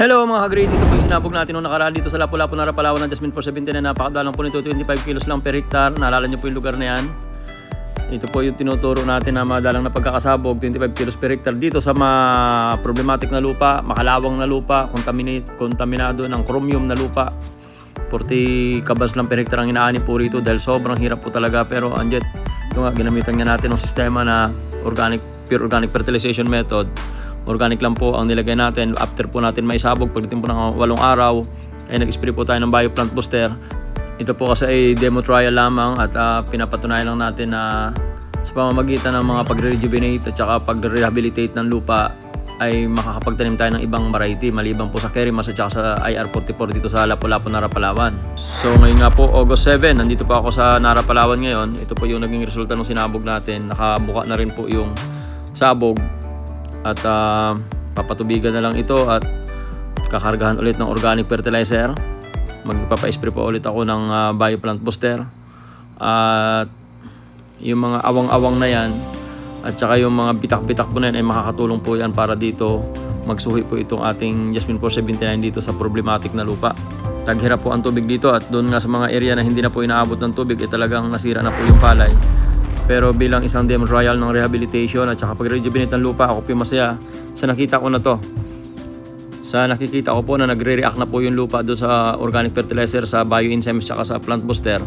Hello mga ka-grade, ito po yung sinabog natin nung nakaraan dito sa Lapu-Lapu na Palawan ng Jasmine 417 na napakadalang po nito, 25 kilos lang per hektar. Naalala niyo po yung lugar na yan. Ito po yung tinuturo natin na madalang na pagkakasabog, 25 kilos per hektar dito sa mga problematic na lupa, makalawang na lupa, contaminate, kontaminado ng chromium na lupa. 40 kabas lang per hektar ang inaani po rito dahil sobrang hirap po talaga pero anjet ito nga ginamitan nga natin ng sistema na organic pure organic fertilization method organic lang po ang nilagay natin after po natin may sabog pagdating po ng walong araw ay nag-spray po tayo ng bioplant booster ito po kasi ay demo trial lamang at ah, pinapatunayan lang natin na sa pamamagitan ng mga pagre-rejuvenate at saka pag-rehabilitate ng lupa ay makakapagtanim tayo ng ibang variety maliban po sa Kerimas at saka sa IR44 dito sa Lapu-Lapu, Narapalawan. So ngayon nga po August 7, nandito po ako sa Narapalawan ngayon. Ito po yung naging resulta ng sinabog natin. Nakabuka na rin po yung sabog at ah, papatubigan na lang ito at kakargahan ulit ng organic fertilizer. Magpapa-spray po ulit ako ng ah, bioplant booster. At yung mga awang-awang na yan at saka yung mga bitak-bitak po na yan ay makakatulong po yan para dito magsuhi po itong ating Jasmine 479 dito sa problematic na lupa. Taghirap po ang tubig dito at doon nga sa mga area na hindi na po inaabot ng tubig ay talagang nasira na po yung palay. Pero bilang isang demo trial ng rehabilitation at saka pag-rejuvenate ng lupa, ako po masaya sa nakita ko na to. Sa nakikita ko po na nagre-react na po yung lupa doon sa organic fertilizer, sa bioenzymes, saka sa plant booster,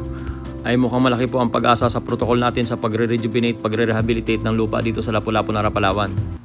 ay mukhang malaki po ang pag-asa sa protocol natin sa pagre-rejuvenate, pagre-rehabilitate ng lupa dito sa Lapu-Lapu, Narapalawan.